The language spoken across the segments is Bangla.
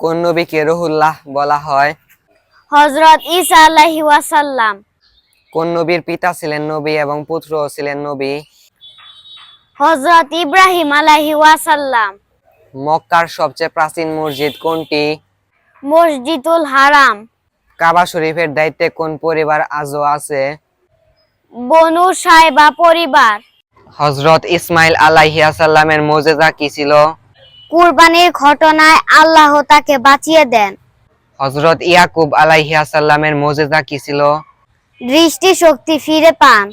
কোন নবীকে রহুল্লাহ বলা হয়? হজরত ঈসা আলাহি ওয়াসাল্লাম। কোন নবীর পিতা ছিলেন নবী এবং পুত্র ছিলেন নবী? হজরত ইব্রাহিম আলাহি ওয়াসাল্লাম। মক্কার সবচেয়ে প্রাচীন মসজিদ কোনটি? মসজিদুল হারাম। কাবা শরীফের দায়িত্বে কোন পরিবার আজও আছে? বনু সাহেবা পরিবার। হজরত ইসমাইল আলাইহিয়াসাল্লামের মোজেজা কি ছিল? কুরবানির ঘটনায় আল্লাহ তাকে বাঁচিয়ে দেন। হজরত ইয়াকুব আলাইহিয়াসাল্লামের মোজেজা কি ছিল? দৃষ্টি শক্তি ফিরে পান।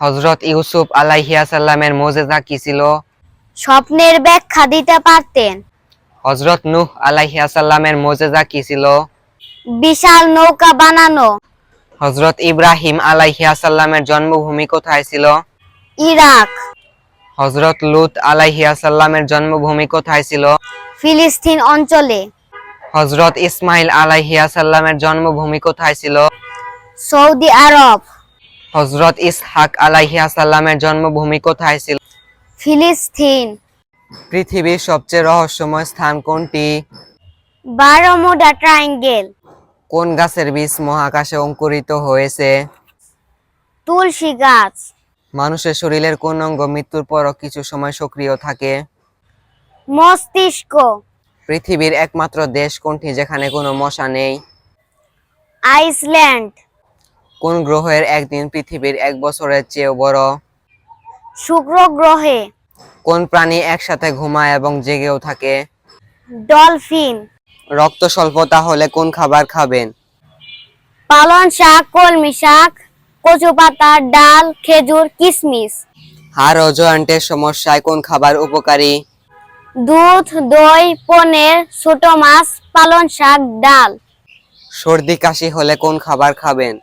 হজরত ইউসুফ আলাইহিয়াসাল্লামের মোজেজা কি ছিল? স্বপ্নের ব্যাখ্যা দিতে পারতেন। হজরত নূহ আলাইহিয়াসাল্লামের মোজেজা কি ছিল? বিশাল নৌকা বানানো। হজরত ইব্রাহিম আলাইহিয়াসাল্লামের জন্মভূমি কোথায় ছিল? ইরাক। হজরত লুত আলাইহিয়াসাল্লামের জন্মভূমি কোথায় ছিল? ফিলিস্তিন অঞ্চলে। হজরত ইসমাইল আলাইহিয়াসাল্লামের জন্মভূমি কোথায় ছিল? Saudi Arab. হজরত ইসহাক আলাইহিয়াসাল্লামের জন্মভূমি কোথায় ছিল? ফিলিস্তিন। পৃথিবীর সবচেয়ে রহস্যময় স্থান কোনটি? Bermuda Triangle. কোন গাছের বীজ মহাকাশে অঙ্কুরিত হয়েছে? তুলসী গাছ। মানুষের শরীরের কোন অঙ্গ মৃত্যুর পরও কিছু সময় সক্রিয় থাকে। মস্তিষ্ক। পৃথিবীর একমাত্র দেশ কোনটি যেখানে কোনো মশা নেই? আইসল্যান্ড। কোন গ্রহের একদিন পৃথিবীর এক বছরের চেয়েও বড়? শুক্র গ্রহে। কোন প্রাণী একসাথে ঘুমায় এবং জেগেও থাকে? ডলফিন। রক্ত স্বল্পতা হলে কোন খাবার খাবেন? পালন শাক কলমি শাক। কচু পাতা ডাল খেজুর কিশমিশ হাড় ও জয়েন্টের সমস্যায় কোন খাবার উপকারী? দুধ দই পনির ছোট মাছ পালন শাক ডাল। সর্দি কাশি হলে কোন খাবার খাবেন?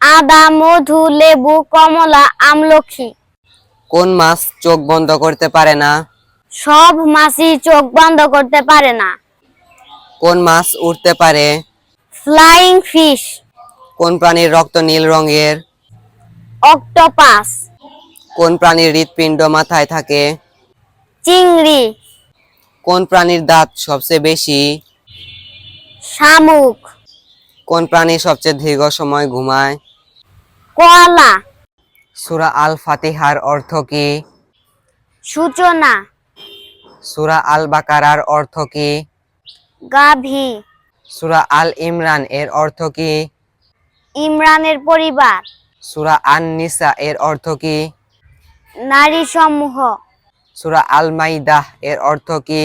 আদা মধু লেবু কমলা আমলখি। কোন মাছ চোখ বন্ধ করতে পারে না? সব মাছই চোখ বন্ধ করতে পারে না। কোন মাছ উঠতে পারে? Flying fish. কোন প্রাণীর রক্ত নীল রঙের? অক্টোপাস। কোন প্রাণীর হৃৎপিণ্ড মাথায় থাকে? চিংড়ি। কোন প্রাণীর দাঁত সবচেয়ে বেশি? শামুক। কোন প্রাণী সবচেয়ে দীর্ঘ সময় ঘুমায়? কোয়ালা। সুরা আল ফাতিহার অর্থ কি? সূচনা। সুরা আল বাকারার অর্থ কি? গাভী। সুরা আল ইমরান এর অর্থ কি? ইমরানের পরিবার। সুরা আন নিসা এর অর্থ কি? নারী সমূহ সুরা আল মাইদাহ এর অর্থ কি?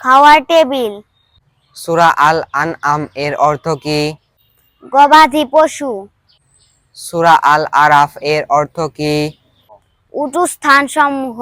খাওয়ার টেবিল। সুরা আল আন আম এর অর্থ কি? গবাদি পশু। সুরা আল আরাফ এর অর্থ কি? উঁচু স্থান সমূহ